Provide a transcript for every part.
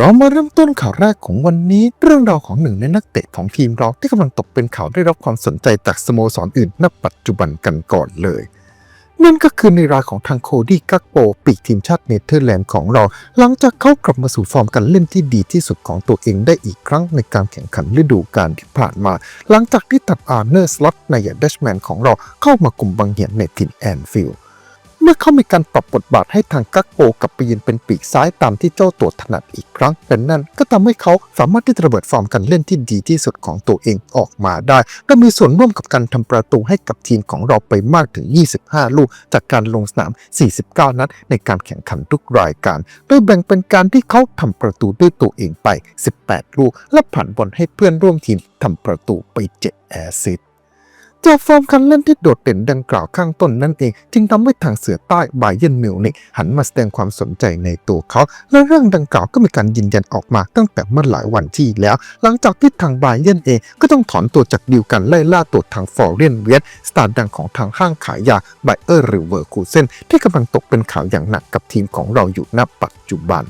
เรามาเริ่มต้นข่าวแรกของวันนี้ เรื่องราวของหนึ่งในนักเตะของทีมเราที่กำลังตกเป็นข่าวได้รับความสนใจจากสโมสรอื่นณปัจจุบันกันก่อนเลย นั่นก็คือในรายของทางโคดี้กักโปปีกทีมชาติเนเธอร์แลนด์ของเรา หลังจากเขากลับมาสู่ฟอร์มการเล่นที่ดีที่สุดของตัวเองได้อีกครั้งในการแข่งขันฤดูกาลที่ผ่านมา หลังจากที่ตัดอาร์เนอร์สล็อตในยาดัชแมนของเราเข้ามากลุ่มบังเหียนในถิ่นแอนฟิลด์ มื่อเขามีการปรับบทบาทให้ทางกักโปกลับปยืนเป็นปีกซ้ายตามที่เจ้าตัวถนัดอีกครั้งและนั่น ก็ทำให้เขาสามารถที่จะระเบิดฟอร์มการเล่นที่ดีที่สุดของตัวเองออกมาได้และมีส่วนร่วมกับการทำประตูให้กับทีมของเราไปมากถึง 25 ลูก จากการลงสนาม 49 นัดในการแข่งขันทุกรายการ โดยแบ่งเป็นการที่เขาทำประตูด้วยตัวเองไป 18 ลูก และผ่านบอลให้เพื่อนร่วมทีมทำประตูไป 7 แอสซิส จากฟอร์มการเล่นที่โดดเด่นดังกล่าวข้างต้นนั่นเอง จึงทำให้ทางเสือใต้ไบเยนมิวนิกหันมาแสดงความสนใจในตัวเขา และเรื่องดังกล่าวก็มีการยืนยันออกมาตั้งแต่เมื่อหลายวันที่แล้ว หลังจากที่ทางไบเยนเองก็ต้องถอนตัวจากดีลการไล่ล่าตัวทางฟอร์เรนเวียสสตาร์ดังของทางห้างขายยาไบเออร์หรือเวอร์คูเซนที่กำลังตกเป็นข่าวอย่างหนักกับทีมของเราอยู่ณปัจจุบัน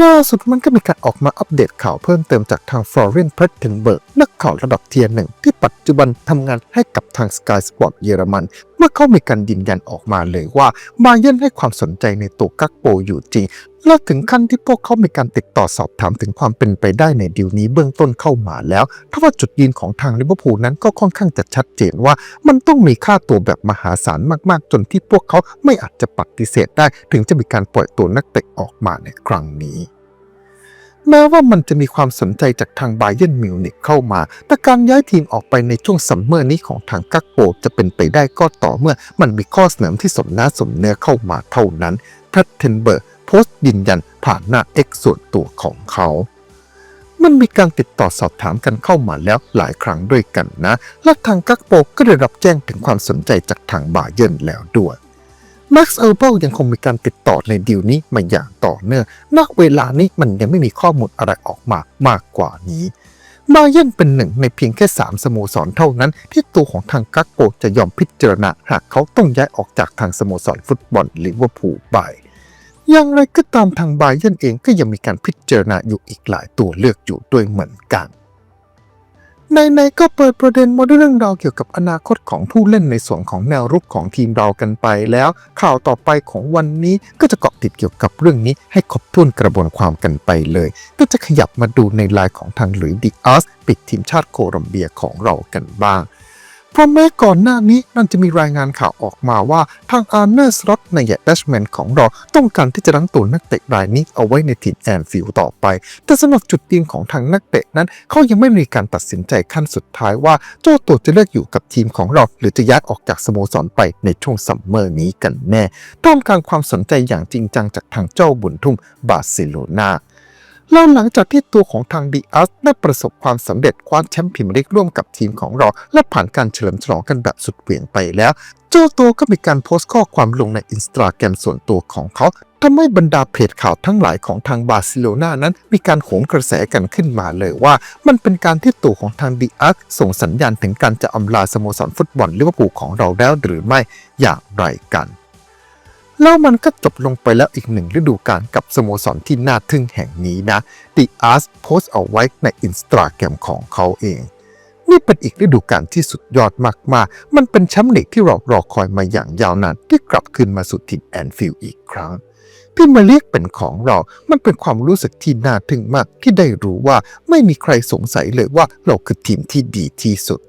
ล่าสุดมันก็มีการออกมาอัปเดตข่าวเพิ่มเติมจากทางฟลอเรน p พ e เทนเบิร์กนักข่าวระดับเทียร์หนึ่งที่ปัจจุบันทำงานให้กับทาง Sky Sport เยอรมัน เมื่อเขามีการยืนยันออกมาเลยว่ามาเยนให้ความสนใจในตัวกักโปอยู่จริง และถึงขั้นที่พวกเขามีการติดต่อสอบถามถึงความเป็นไปได้ในดีลนี้เบื้องต้นเข้ามาแล้วทว่าจุดยืนของทางลิเวอร์พูลนั้นก็ค่อนข้างจะชัดเจนว่า มันต้องมีค่าตัวแบบมหาศาลมากๆ จนที่พวกเขาไม่อาจจะปฏิเสธได้ ถึงจะมีการปล่อยตัวนักเตะออกมาในครั้งนี้แม้ว่ามันจะมีความสนใจจากทางไบเยนมิวนิกเข้ามา แต่การย้ายทีมออกไปในช่วงซัมเมอร์นี้ของทางกักโปจะเป็นไปได้ก็ต่อเมื่อมันมีข้อเสนอที่สมน้าสมเนื้อเข้ามาเท่านั้นแพทเทนเบิร์ก พสต์ยืนยันผ่านหน้า X ส่วนตัวของเขา มันมีการติดต่อสอบถามกันเข้ามาแล้วหลายครั้งด้วยกันนะ และทางกักโปก็ได้รับแจ้งถึงความสนใจจากทางบาเยนแล้วด้วยแม็กซ์เออร์เบิลยังคงมีการติดต่อในดีลนี้มาอย่างต่อเนื่องณเวลานี้มันยังไม่มีข้อมูลอะไรออกมามากกว่านี้มาเยนเป็นหนึ่งในเพียงแค่ 3 สโมสรเท่านั้น ที่ตัวของทางกักโปจะยอมพิจารณาหากเขาต้องย้ายออกจากทางสโมสรฟุตบอลลิเวอร์พูลไป อย่างไรก็ตามทางไบาเยนเองก็ยังมีการพิจารณาอยู่อีกหลายตัวเลือกอยู่ด้วยเหมือนกันในๆก็เปิดประเด็นมาด้วยเรื่องราวเกี่ยวกับอนาคตของผู้เล่นในส่วนของแนวรุกของทีมเรากันไปแล้ว ข่าวต่อไปของวันนี้ก็จะเกาะติดเกี่ยวกับเรื่องนี้ให้ครบถ้วนกระบวนความกันไปเลย ก็จะขยับมาดูในลายของทางหลุยส์ดิอัสปิดทีมชาติโคลอมเบียของเรากันบ้าง เพราะแม้ก่อนหน้านี้มันจะมีรายงานข่าวออกมาว่าทางอาร์เนอร์สล็อตในแยดัชแมนของเราต้องการที่จะรั้งตัวนักเตะรายนี้เอาไว้ในถิ่นแอนฟิลต่อไป แต่สำหรับจุดยืนของทางนักเตะนั้นเขายังไม่มีการตัดสินใจขั้นสุดท้ายว่าเจ้าตัวจะเลือกอยู่กับทีมของเรา หรือจะย้ายออกจากสโมสรไปในช่วงซัมเมอร์นี้กันแน่ท่ามกลางความสนใจอย่างจริงจังจากทางเจ้าบุญทุ่มบาร์เซโลนา แล้วหลังจากที่ตัวของทางดีอัสได้ประสบความสำเร็จคว้าแชมป์พรีเมียร์ลีกร่วมกับทีมของเรา และผ่านการเฉลิมฉลองกันแบบสุดเหวี่ยงไปแล้ว เจ้าตัวก็มีการโพสต์ข้อความลงในอินสตาแกรมส่วนตัวของเขาทำให้บรรดาเพจข่าวทั้งหลายของทางบาร์เซโลนานั้นมีการโหมกระแสกันขึ้นมาเลยว่า มันเป็นการที่ตัวของทางดีอัสส่งสัญญาณถึงการจะอำลาสโมสรฟุตบอลลิเวอร์พูลของเราแล้วหรือไม่อย่างไรกัน แล้วมันก็จบลงไปแล้วอีกหนึ่งฤดูกาลกับสโมสรที่น่าทึ่งแห่งนี้นะ The Ars โพสต์เอาไว้ในอินสตาแกรมของเขาเอง นี่เป็นอีกฤดูกาลที่สุดยอดมากๆ มันเป็นแชมป์ลีกที่เรารอคอยมาอย่างยาวนานที่กลับคืนมาสู่ถิ่นแอนฟิลด์อีกครั้งพี่มาเรียกเป็นของเรา มันเป็นความรู้สึกที่น่าทึ่งมากที่ได้รู้ว่าไม่มีใครสงสัยเลยว่าเราคือทีมที่ดีที่สุด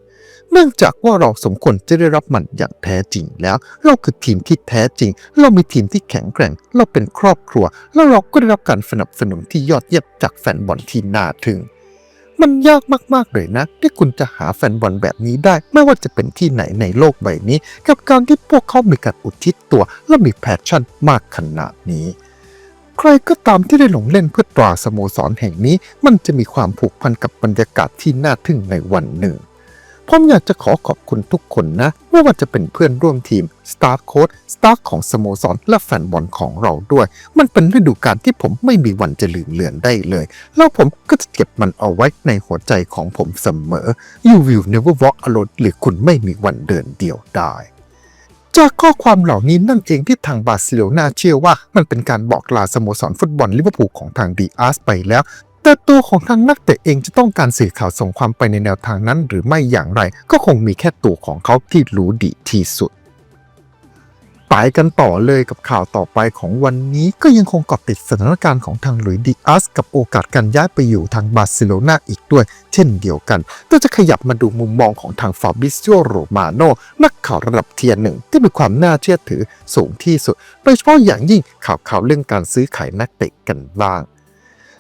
เนื่องจากว่าเราสมควรจะได้รับมันอย่างแท้จริงแล้ว เราคือทีมที่แท้จริง เรามีทีมที่แข็งแกร่ง เราเป็นครอบครัว แล้วเราก็ได้รับการสนับสนุนที่ยอดเยี่ยมจากแฟนบอลที่น่าทึ่งมันยากมากๆเลยนะที่คุณจะหาแฟนบอลแบบนี้ได้ ไม่ว่าจะเป็นที่ไหนในโลกใบนี้ กับการที่พวกเขามีการอุทิศตัว และมีแพชชั่นมากขนาดนี้ ใครก็ตามที่ได้ลงเล่นเพื่อตราสโมสรแห่งนี้ มันจะมีความผูกพันกับบรรยากาศที่น่าทึ่งในวันหนึ่ง ผมอยากจะขอขอบคุณทุกคนนะ ไม่ว่าจะเป็นเพื่อนร่วมทีม สตาร์โค้ดสตาร์ของสโมสร และแฟนบอลของเราด้วย มันเป็นฤดูกาลที่ผมไม่มีวันจะลืมเลือนได้เลย แล้วผมก็จะเก็บมันเอาไว้ในหัวใจของผมเสมอ You will never walk alone หรือคุณไม่มีวันเดินเดี่ยวได้จากข้อความเหล่านี้นั่นเองที่ทางบาร์เซโลนาเชื่อว่า มันเป็นการบอกลาสโมสรฟุตบอลลิเวอร์พูลของทางดีอาร์สไปแล้ว แต่ตัวของทางนักเตะเองจะต้องการสื่อข่าวส่งความไปในแนวทางนั้นหรือไม่อย่างไร ก็คงมีแค่ตัวของเขาที่รู้ดีที่สุดไปกันต่อเลยกับข่าวต่อไปของวันนี้ก็ยังคงเกาะติดสถานการณ์ของทางหลุยดิอัสกับโอกาสการย้ายไปอยู่ทางบาร์เซโลนาอีกด้วย เช่นเดียวกันเราจะขยับมาดูมุมมองของทางฟาบิซิโอโรมาโนนักข่าวระดับเทียร์หนึ่งที่มีความน่าเชื่อถือสูงที่สุด โดยเฉพาะอย่างยิ่งข่าวข่าวเรื่องการซื้อขายนักเตะกันบ้าง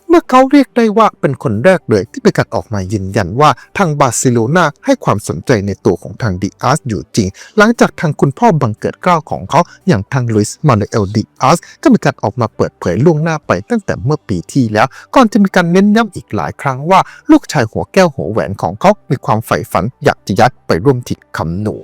เมื่อเขาเรียกได้ว่าเป็นคนแรกเลยที่เป็นการออกมายืนยันว่าทางบาร์เซโลนาให้ความสนใจในตัวของทางดิอาสอยู่จริง หลังจากทางคุณพ่อบังเกิดเกล้าของเขาอย่างทางลุยส์มานูเอลดิอาสก็มีการออกมาเปิดเผยล่วงหน้าไปตั้งแต่เมื่อปีที่แล้ว ก่อนจะมีการเน้นย้ำอีกหลายครั้งว่า ลูกชายหัวแก้วหัวแหวนของเขา มีความใฝ่ฝันอยากจะย้ายไปร่วมทีมคำหนู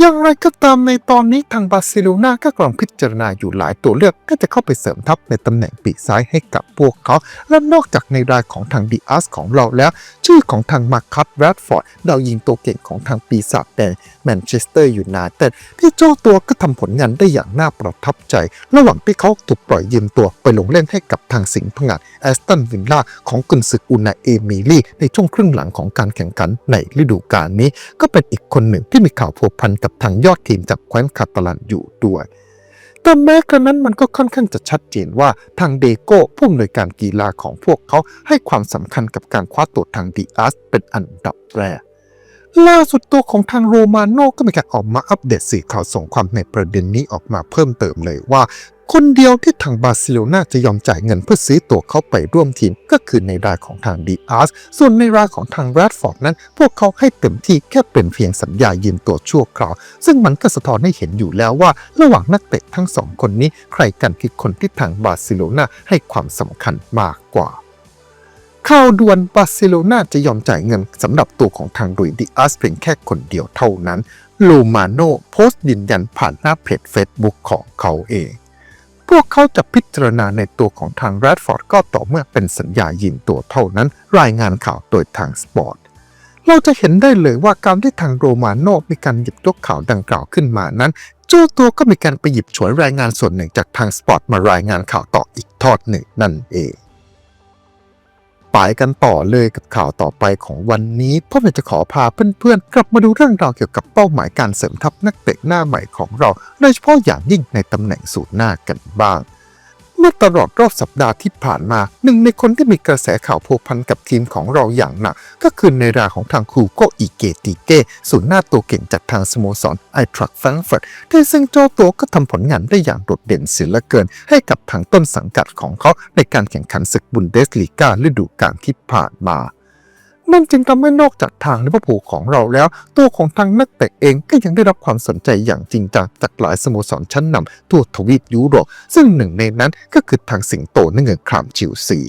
อย่างไรก็ตามในตอนนี้ทางบาร์เซโลนาก็กำลังพิจารณาอยู่หลายตัวเลือกก็จะเข้าไปเสริมทัพในตำแหน่งปีกซ้ายให้กับพวกเขา และนอกจากในรายของทางดีอาร์สของเราแล้ว ชื่อของทางมาร์คัสแรดฟอร์ดดาวยิงตัวเก่งของทางปีศาจแดงแมนเชสเตอร์ยูไนเต็ดที่เจ้าตัวก็ทำผลงานได้อย่างน่าประทับใจ ระหว่างที่เขาถูกปล่อยยืมตัวไปลงเล่นให้กับทางสิงห์พงาดแอสตันวิลล่าของกุนศึกอุนาเอมิลี่ในช่วงครึ่งหลังของการแข่งขันในฤดูกาลนี้ ก็เป็นอีกคนหนึ่งที่มีข่าวพัวพันกับทางยอดทีมจากแคว้นคาตาลันอยู่ด้วย แต่แม้กระนั้นมันก็ค่อนข้างจะชัดเจนว่าทางเดโก้ผู้อำนวยการกีฬาของพวกเขาให้ความสำคัญกับการคว้าตัวทางดีอาร์สเป็นอันดับแรกล่าสุดตัวของทางโรมาโน่ก็มีการออกมาอัปเดตสื่อข่าวส่งความในประเด็นนี้ออกมาเพิ่มเติมเลยว่า คนเดียวที่ทางบาร์เซโลนาจะยอมจ่ายเงินเพื่อซื้อตัวเขาไปร่วมทีม ก็คือในรายของทางดีอาร์สส่วนในรายของทางแรดฟอร์ดนั้น พวกเขาให้เต็มที่แค่เป็นเพียงสัญญายืมตัวชั่วคราว ซึ่งมันก็สะท้อนให้เห็นอยู่แล้วว่า ระหว่างนักเตะทั้งสองคนนี้ ใครกันคือคนที่ทางบาร์เซโลนาให้ความสำคัญมากกว่าข่าวด่วนบาร์เซโลนาจะยอมจ่ายเงินสำหรับตัวของทางลุยดิอาสเพียงแค่คนเดียวเท่านั้นโลมาโนโพสต์ยืนยันผ่านหน้าเพจ Facebook ของเขาเอง พวกเขาจะพิจารณาในตัวของทางแรดฟอร์ดก็ต่อเมื่อเป็นสัญญายืมตัวเท่านั้น รายงานข่าวโดยทางสปอร์ตเราจะเห็นได้เลยว่าการที่ทางโรมาโนมีการหยิบยกข่าวดังกล่าวขึ้นมานั้น เจ้าตัวก็มีการไปหยิบฉวยรายงานส่วนหนึ่งจากทางสปอร์ตมารายงานข่าวต่ออีกทอดหนึ่งนั่นเอง ไปกันต่อเลยกับข่าวต่อไปของวันนี้พ่อแม่จะขอพาเพื่อนๆ กลับมาดูเรื่องราวเกี่ยวกับเป้าหมายการเสริมทัพนักเตะหน้าใหม่ของเรา โดยเฉพาะอย่างยิ่งในตำแหน่งสูตรหน้ากันบ้าง เมื่อตลอดรอบสัปดาห์ที่ผ่านมา หนึ่งในคนที่มีกระแสข่าวพัวพันกับทีมของเราอย่างหนัก ก็คือในราของทางคูโกอิเกติเกศูนย์หน้าตัวเก่งจากทางสโมสรไอทรักแฟรงเฟิร์ตที่ซึ่งเจ้าตัวก็ทำผลงานได้อย่างโดดเด่นเสียเหลือเกิน ให้กับทางต้นสังกัดของเขาในการแข่งขันศึกบุนเดสลีกาฤดูกาลที่ผ่านมา นั่นจึงทำให้นอกจากทางลิเวอร์พูลของเราแล้ว ตัวของทางนักเตะเองก็ยังได้รับความสนใจอย่างจริงจังจากหลายสโมสรชั้นนำทั่วทวีปยุโรปซึ่งหนึ่งในนั้นก็คือทางสิงโตนั่นเงินครามชิวซี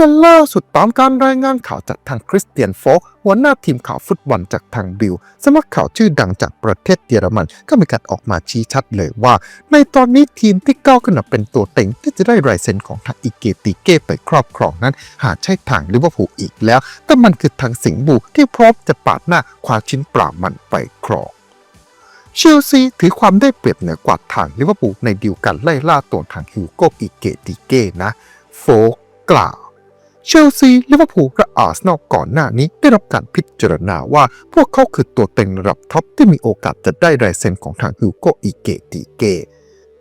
แต่ล่าสุดตามการรายงานข่าวจากทางคริสเตียนโฟกหัวหน้าทีมข่าวฟุตบอลจากทางบิลสำนักข่าวชื่อดังจากประเทศเยอรมัน ก็มีการออกมาชี้ชัดเลยว่า ในตอนนี้ทีมที่ก้าวขึ้นมาเป็นตัวเต็งที่จะได้ลายเซ็นของทางอิเกติเก้ไปครอบครองนั้น หาใช่ทางลิเวอร์พูลอีกแล้ว แต่มันคือทางสิงห์บูที่พร้อมจะปาดหน้าคว้าชิ้นปรามันไปครองเชลซีถือความได้เปรียบเหนือกว่าทางลิเวอร์พูลในดีลการไล่ล่าตัวทางฮิวโกอิเกติเก้นะ โฟกกล่าว เชลซีลิเวอร์พูลและอาร์เซนอลก่อนหน้านี้ได้รับการพิจารณาว่า พวกเขาคือตัวเต็งระดับท็อปที่มีโอกาสจะได้ลายเซ็นของทางฮิวโกอิเกติเก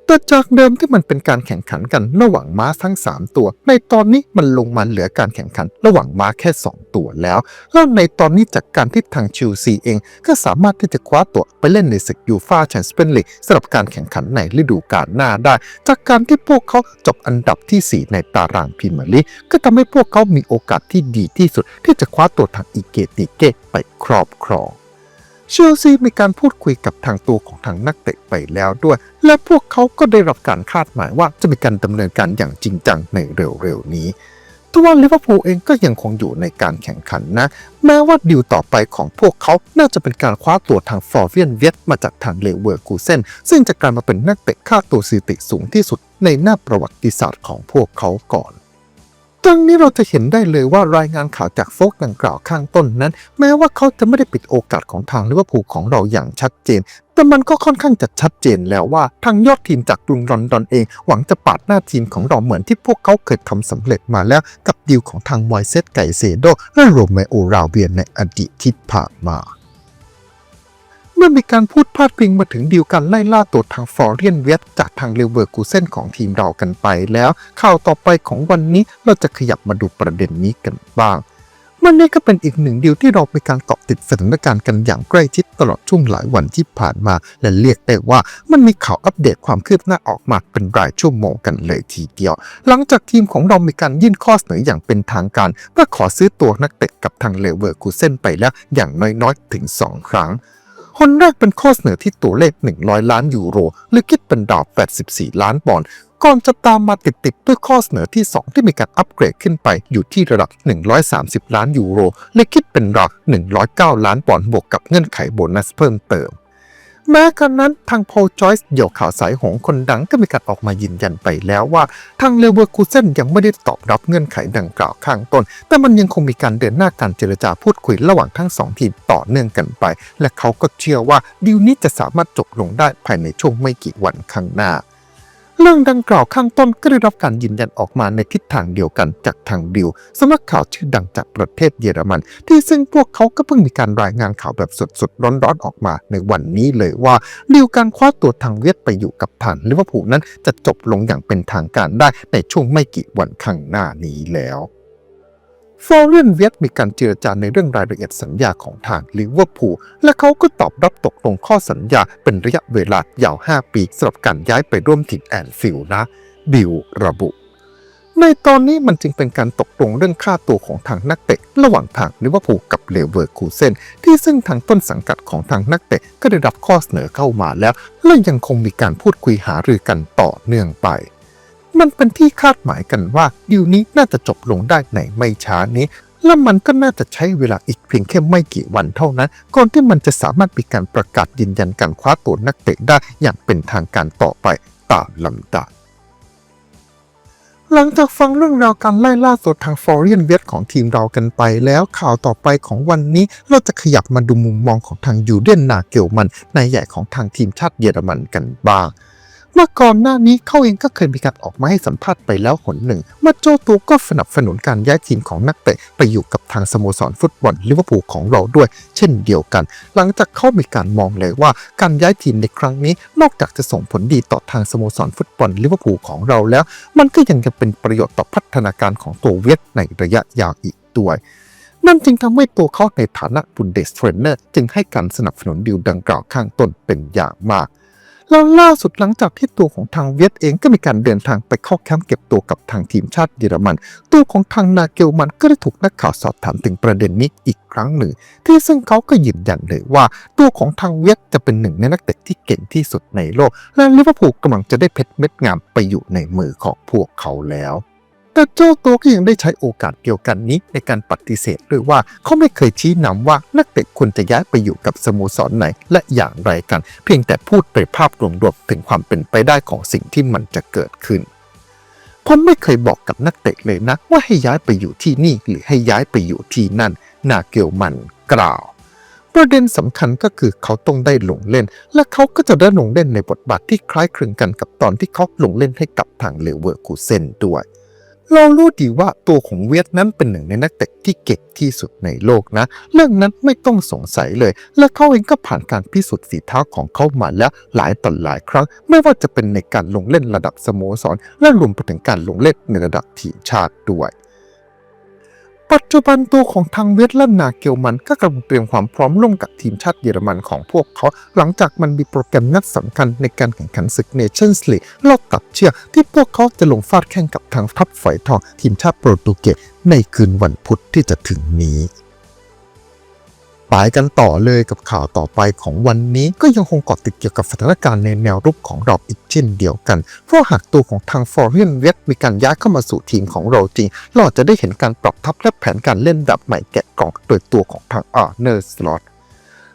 แต่จากเดิมที่มันเป็นการแข่งขันกันระหว่างม้าทั้ง 3 ตัว ในตอนนี้มันลงมาเหลือการแข่งขัน ระหว่างม้าแค่ 2 ตัวแล้วแล้วในตอนนี้จากการที่ทางเชลซีเอง ก็สามารถที่จะคว้าตัวไปเล่นในศึกยูฟาแชมเปี้ยนลีกสำหรับการแข่งขันในฤดูกาลหน้าได้ จากการที่พวกเขาจบอันดับทีสี่4 ในตารางพรีเมียร์ลีกก็ทำให้พวกเขามีโอกาสที่ดีที่สุด ที่จะคว้าตัวทางอิเกติเกไปครอบครอง เชลซีมีการพูดคุยกับทางตัวของทางนักเตะไปแล้วด้วย และพวกเขาก็ได้รับการคาดหมายว่าจะมีการดำเนินการอย่างจริงจังในเร็วๆนี้ทว่าลิเวอร์พูลเองก็ยังคงอยู่ในการแข่งขันนะ แม้ว่าดิวต่อไปของพวกเขาน่าจะเป็นการคว้าตัวทางฟลอร์เวียนเวียตมาจากทางเลเวอร์กูเซนซึ่งจะกลายมาเป็นนักเตะค่าตัวสถิติสูงที่สุดในหน้าประวัติศาสตร์ของพวกเขาก่อน ดังนี้เราจะเห็นได้เลยว่ารายงานข่าวจากโฟกดังกล่าวข้างต้นนั้น แม้ว่าเขาจะไม่ได้ปิดโอกาสของทางลิเวอร์พูลของเราอย่างชัดเจน แต่มันก็ค่อนข้างจะชัดเจนแล้วว่าทางยอดทีมจากกรุงลอนดอนเอง หวังจะปาดหน้าทีมของเราเหมือนที่พวกเขาเคยทำสำเร็จมาแล้วกับดีลของทางมอยเซสไก่เซโดและโรเมโอราเวียนในอดีตที่ผ่านมา เมื่อมีการพูดพาดพิงมาถึงดีลการไล่ล่าตัวทางฟอร์เรียนเวสจากทางเลเวอร์กูเซนของทีมเรากันไปแล้ว ข่าวต่อไปของวันนี้เราจะขยับมาดูประเด็นนี้กันบ้างมันนี่ก็เป็นอีกหนึ่งดีลที่เรามีการเกาะติดสถานการณ์กันอย่างใกล้ชิดตลอดช่วงหลายวันที่ผ่านมา และเรียกได้ว่ามันมีข่าวอัปเดตความคืบหน้าออกมาเป็นรายชั่วโมงกันเลยทีเดียว หลังจากทีมของเรามีการยื่นข้อเสนออย่างเป็นทางการเพื่อขอซื้อตัวนักเตะกับทางเลเวอร์กูเซนไปแล้วอย่างน้อยๆถึง 2 ครั้ง คนแรกเป็นข้อเสนอที่ตัวเลข 100 ล้านยูโร หรือคิดเป็นดาว 84 ล้านปอนด์ก่อนจะตามมาติดๆด้วยข้อเสนอที่ 2 ที่มีการอัปเกรดขึ้นไปอยู่ที่ระดับ 130 ล้านยูโร และคิดเป็นราว109 ล้านปอนด์บวกกับเงื่อนไขโบนัสเพิ่มเติม แม้กระนั้นทางโพลจอยส์เดี่ยวข่าวสายหงคนดังก็มีการออกมายืนยันไปแล้วว่า ทางเลเวอร์คูเซนยังไม่ได้ตอบรับเงื่อนไขดังกล่าวข้างต้น แต่มันยังคงมีการเดินหน้าการเจรจาพูดคุยระหว่างทั้งสองทีมต่อเนื่องกันไป และเขาก็เชื่อว่าดีลนี้จะสามารถจบลงได้ภายในช่วงไม่กี่วันข้างหน้า รื่องดังกล่าวข้างต้นก็ได้รับการยืนยันออกมาในทิศทางเดียวกันจากทางดิวสำนักข่าวชื่อดังจากประเทศเยอรมัน ที่ซึ่งพวกเขาก็เพิ่งมีการรายงานข่าวแบบสดๆร้อนๆออกมาในวันนี้เลยว่าดีลการคว้าตัวทางเวียดไปอยู่กับทานลิเวอร์พูลนั้นจะจบลงอย่างเป็นทางการได้ในช่วงไม่กี่วันข้างหน้านี้แล้ว ฟลอเรนเวียดมีการเจรจาในเรื่องรายละเอียดสัญญาของทางลิเวอร์พูลและเขาก็ตอบรับตกลงข้อสัญญาเป็นระยะเวลายาว 5 ปีสำหรับการย้ายไปร่วมทีมแอนฟิลนะ บิลระบุ ในตอนนี้มันจึงเป็นการตกลงเรื่องค่าตัวของทางนักเตะ ระหว่างทางลิเวอร์พูลกับเลเวอร์คูเซนที่ซึ่งทางต้นสังกัดของทางนักเตะก็ได้รับข้อเสนอเข้ามาแล้ว และยังคงมีการพูดคุยหารือกันต่อเนื่องไป มันเป็นที่คาดหมายกันว่าดีลนี้น่าจะจบลงได้ในไม่ช้านี้ และมันก็น่าจะใช้เวลาอีกเพียงแค่ไม่กี่วันเท่านั้น ก่อนที่มันจะสามารถมีการประกาศยืนยันการคว้าตัวนักเตะได้อย่างเป็นทางการต่อไปตามลำดับหลังจากฟังเรื่องราวการไล่ล่าตัวทางฟอร์เรียนเวสของทีมเรากันไปแล้วข่าวต่อไปของวันนี้เราจะขยับมาดูมุมมองของทางยูเดนนาเกลมันนายใหญ่ของทางทีมชาติเยอรมันกันบ้าง เมื่อก่อนหน้านี้เขาเองก็เคยมีการออกมาให้สัมภาษณ์ไปแล้วหนหนึ่งมาโจตัวก็สนับสนุนการย้ายทีมของนักเตะไปอยู่กับทางสโมสรฟุตบอลลิเวอร์พูลของเราด้วย เช่นเดียวกัน หลังจากเขามีการมองเลยว่าการย้ายทีมในครั้งนี้ นอกจากจะส่งผลดีต่อทางสโมสรฟุตบอลลิเวอร์พูลของเราแล้ว มันก็ยังจะเป็นประโยชน์ต่อพัฒนาการของตัวเวียดในระยะยาวอีกด้วยนั่นจึงทำให้ตัวเขาในฐานะบุนเดสเทรนเนอร์จึงให้การสนับสนุนดีลดังกล่าวข้างต้นเป็นอย่างมาก แล้วล่าสุดหลังจากที่ตัวของทางเวียดเองก็มีการเดินทางไปเข้าแคมป์เก็บตัวกับทางทีมชาติเยอรมัน ตัวของทางนาเกลมันก็ได้ถูกนักข่าวสอบถามถึงประเด็นนี้อีกครั้งหนึ่ง ที่ซึ่งเขาก็ยืนยันเลยว่า ตัวของทางเวียดจะเป็นหนึ่งในนักเตะที่เก่งที่สุดในโลก และลิเวอร์พูลกำลังจะได้เพชรเม็ดงามไปอยู่ในมือของพวกเขาแล้ว แต่เจ้าตัวก็ยังได้ใช้โอกาสเดียวกันนี้ในการปฏิเสธด้วยว่าเขาไม่เคยชี้นำว่านักเตะควรจะย้ายไปอยู่กับสโมสรไหน และอย่างไรกัน เพียงแต่พูดโดยภาพรวมๆถึงความเป็นไปได้ของสิ่งที่มันจะเกิดขึ้นผมไม่เคยบอกกับนักเตะเลยนะ ว่าให้ย้ายไปอยู่ที่นี่หรือให้ย้ายไปอยู่ที่นั่น นาเกลมันกล่าว ประเด็นสำคัญก็คือเขาต้องได้ลงเล่น และเขาก็จะได้ลงเล่นในบทบาทที่คล้ายคลึงกันกับตอนที่เขาลงเล่นให้กับทางเลเวอร์คูเซนด้วย เรารู้ดีว่าตัวของเวียดนั้นเป็นหนึ่งในนักเตะที่เก่งที่สุดในโลกนะ เรื่องนั้นไม่ต้องสงสัยเลย และเขาเองก็ผ่านการพิสูจน์ฝีเท้าของเขามาแล้วหลายต่อหลายครั้ง ไม่ว่าจะเป็นในการลงเล่นระดับสโมสร และรวมไปถึงการลงเล่นในระดับทีมชาติด้วย ปัจจุบันตัวของทางเวทและนาเกลมันก็กำลังเตรียมความพร้อมร่วมกับทีมชาติเยอรมันของพวกเขา หลังจากมันมีโปรแกรมนัดสำคัญในการแข่งขันศึกเนชั่นส์ลีกรอบตัดเชือกที่พวกเขาจะลงฟาดแข่งกับทางทัพฝอยทองทีมชาติโปรตุเกสในคืนวันพุธที่จะถึงนี้ ไปกันต่อเลยกับข่าวต่อไปของวันนี้ก็ยังคงเกาะติดเกี่ยวกับสถานการณ์ในแนวรุกของเราอีกเช่นเดียวกัน เพราะหากตัวของทางฟอร์เรนเวสมีการย้ายเข้ามาสู่ทีมของเราจริง เราอาจะได้เห็นการปรับทัพและแผนการเล่นแบบใหม่แกะกล่องโดยตัวของทางอาร์เนอร์สลอต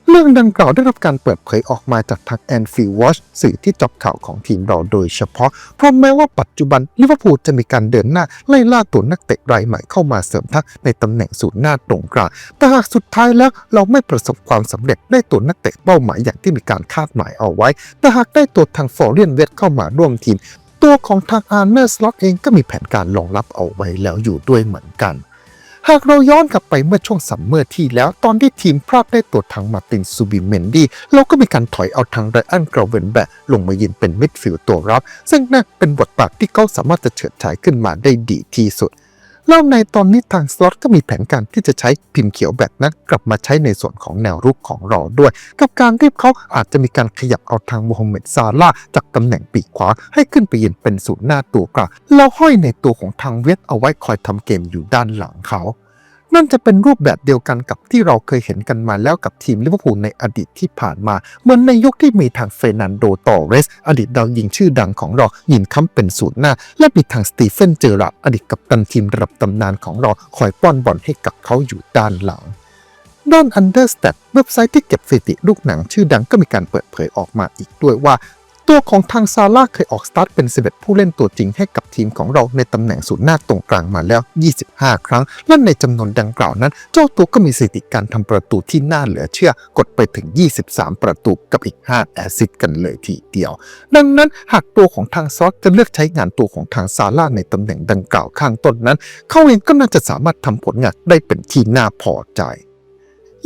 เรื่องดังกล่าวได้รับการเปิดเผยออกมาจากทาง Anfield Watch สื่อที่จอบข่าวของทีมเราโดยเฉพาะ เพราะแม้ว่าปัจจุบันลิเวอร์พูลจะมีการเดินหน้าไล่ล่าตัวนักเตะรายใหม่เข้ามาเสริมทัพในตำแหน่งศูนย์หน้าตรงกลาง แต่หากสุดท้ายแล้วเราไม่ประสบความสำเร็จได้ตัวนักเตะเป้าหมายอย่างที่มีการคาดหมายเอาไว้ แต่หากได้ตัวทางฟอร์เรียนเวทเข้ามาร่วมทีม ตัวของทางอาร์เนอร์สล็อตเองก็มีแผนการรองรับเอาไว้แล้วอยู่ด้วยเหมือนกัน หากเราย้อนกลับไปเมื่อช่วงสัมเมอร์ที่แล้วตอนที่ทีมพลาดได้ตัวทางมาตินซูบิเมนดี้เราก็มีการถอยเอาทางไรอันกราเวนแบกลงมายืนเป็นมิดฟิลด์ตัวรับ ซึ่งนั่นเป็นบทบาทที่เขาสามารถจะเฉิดฉายขึ้นมาได้ดีที่สุด แล้วในตอนนี้ทางสล็อตก็มีแผนการที่จะใช้พิมพ์เขียวแบบนั้น กลับมาใช้ในส่วนของแนวรุกของเราด้วย กับการรีบเขาอาจจะมีการขยับเอาทางโมฮัมเหม็ดซาร่าจากตำแหน่งปีกขวาให้ขึ้นไปยืนเป็นศูนย์หน้าตัวกลางแล้วห้อยในตัวของทางเวทเอาไว้คอยทำเกมอยู่ด้านหลังเขา นั่นจะเป็นรูปแบบเดียวกันกับที่เราเคยเห็นกันมาแล้วกับทีมลิเวอร์พูลในอดีตที่ผ่านมา เหมือนในยุคที่มีทางเฟรนันโดตอร์เรส อดีตดาวยิงชื่อดังของเรายินค้ำเป็นศูนย์หน้า และมีทางสตีเฟนเจอราร์ดอดีตกัปตันทีมระดับตำนานของเราคอยป้อนบอลให้กับเขาอยู่ด้านหลังด้าน Understat เว็บไซต์ที่เก็บสถิติลูกหนังชื่อดังก็มีการเปิดเผยออกมาอีกด้วยว่า ตัวของทางซาร่าเคยออกสตาร์ทเป็น 11 ผู้เล่นตัวจริงให้กับทีมของเราในตำแหน่งศูนย์หน้าตรงกลางมาแล้ว 25 ครั้ง และในจำนวนดังกล่าวนั้น เจ้าตัวก็มีสถิติการทำประตูที่น่าเหลือเชื่อกดไปถึง 23 ประตูกับอีก 5 แอซิสกันเลยทีเดียว ดังนั้นหากตัวของทางซอสจะเลือกใช้งานตัวของทางซาร่าในตำแหน่งดังกล่าวข้างต้นนั้น เขาเองก็น่าจะสามารถทำผลงานได้เป็นที่น่าพอใจ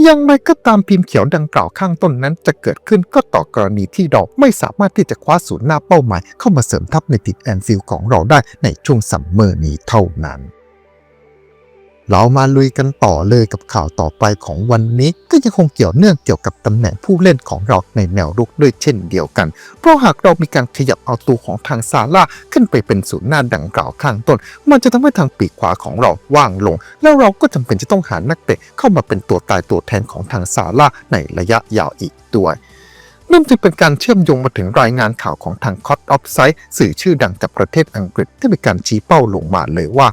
อย่างไรก็ตามพิมพ์เขียวดังกล่าวข้างต้นนั้น จะเกิดขึ้นก็ต่อกรณีที่เราไม่สามารถที่จะคว้าศูนย์หน้าเป้าหมาย เข้ามาเสริมทัพในติดแอนฟิลของเราได้ในช่วงซัมเมอร์นี้เท่านั้น เรามาลุยกันต่อเลยกับข่าวต่อไปของวันนี้ ก็ยังคงเกี่ยวเนื่องเกี่ยวกับตำแหน่งผู้เล่นของเราในแนวรุกด้วยเช่นเดียวกัน เพราะหากเรามีการขยับเอาตัวของทางซาร่าขึ้นไปเป็นศูนย์หน้าดังกล่าวข้างต้น มันจะทำให้ทางปีกขวาของเราว่างลง แล้วเราก็จำเป็นจะต้องหานักเตะเข้ามาเป็นตัวตายตัวแทนของทางซาร่าในระยะยาวอีกด้วย นั่นจึงเป็นการเชื่อมโยงมาถึงรายงานข่าวของทาง c o t of s i สื่อชื่อดังจากประเทศอังกฤษที่มีการชี้เป้าลงมาเลยว่า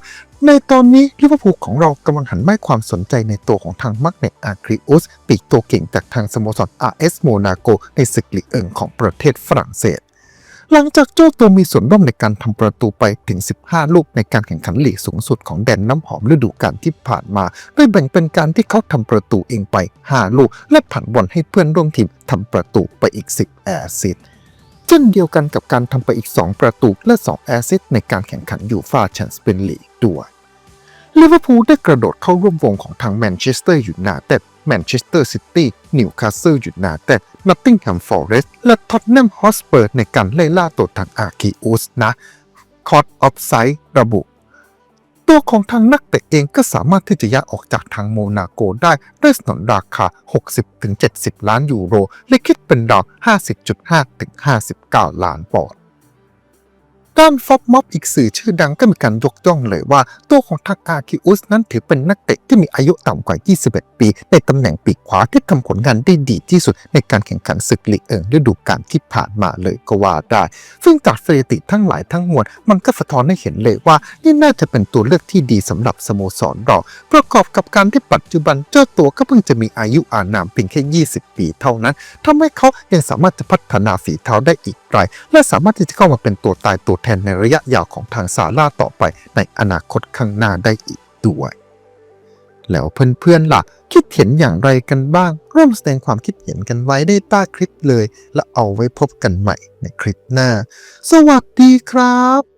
ในตอนนี้ลิเวอร์พูลของเรากำลังหันมาให้ความสนใจในตัวของทางมักเนตอาคริอุสปีกตัวเก่งจากทางสโมสร RS โมนาโกในศึกลีกเอิงของประเทศฝรั่งเศส หลังจากเจ้าตัวมีส่วนร่วมในการทำประตูไปถึง 15 ลูกในการแข่งขันลีกสูงสุดของแดนน้ำหอมฤดูกาลที่ผ่านมาโดยแบ่งเป็นการที่เขาทำประตูเองไป 5 ลูก และผันบอลให้เพื่อนร่วมทีมทำประตูไปอีก 10 แอสซิสต์เช่นเดียวกันกับการทำไปอีก 2 ประตูและ 2 แอสซิสต์ในการแข่งขันยูฟาแชมเปี้ยนลีกด้วยลิเวอร์พูลได้กระโดดเข้าร่วมวงของทางแมนเชสเตอร์ยูไนเต็ด แมนเชสเตอร์ซิตี้นิวคาสเซิลยูไนเต็ดนอตติงแฮมฟอร์เรสต์และท็อตแนมฮอสเปอร์ในการไล่ล่าตัวทางอาคิอุสนะคอร์ดออฟไซด์ระบุ ตัวของทางนักเตะเองก็สามารถที่จะย้ายออกจากทางโมนาโกได้ด้วยสนนราคา 60-70 ล้านยูโร และคิดเป็นดาว50.5-59 ล้านปอนด์ ด้านฟอบม็อบอีกสื่อชื่อดังก็มีการยกย่องเลยว่า ตัวของทางอาคิอุสนั้นถือเป็นนักเตะที่มีอายุต่ำกว่า 21 ปี ในตำแหน่งปีกขวาที่ทำผลงานได้ดีที่สุดในการแข่งขันศึกลีกเอิงฤดูกาลที่ผ่านมาเลยก็ว่าได้ ซึ่งจากสถิติทั้งหลายทั้งมวลมันก็สะท้อนให้เห็นเลยว่า นี่น่าจะเป็นตัวเลือกที่ดีสำหรับสโมสรเราประกอบกับการที่ปัจจุบันเจ้าตัวก็เพิ่งจะมีอายุอานามเพียงแค่ 20 ปีเท่านั้นทำให้เขายังสามารถจะพัฒนาฝีเท้าได้อีกไกลและสามารถที่จะเข้ามาเป็นตัวตายตัวแทนในระยะยาวของทางซาร่าต่อไปในอนาคตข้างหน้าได้อีกด้วย แล้วเพื่อนๆล่ะ คิดเห็นอย่างไรกันบ้าง ร่วมแสดงความคิดเห็นกันไว้ได้ใต้คลิปเลย และเอาไว้พบกันใหม่ในคลิปหน้า สวัสดีครับ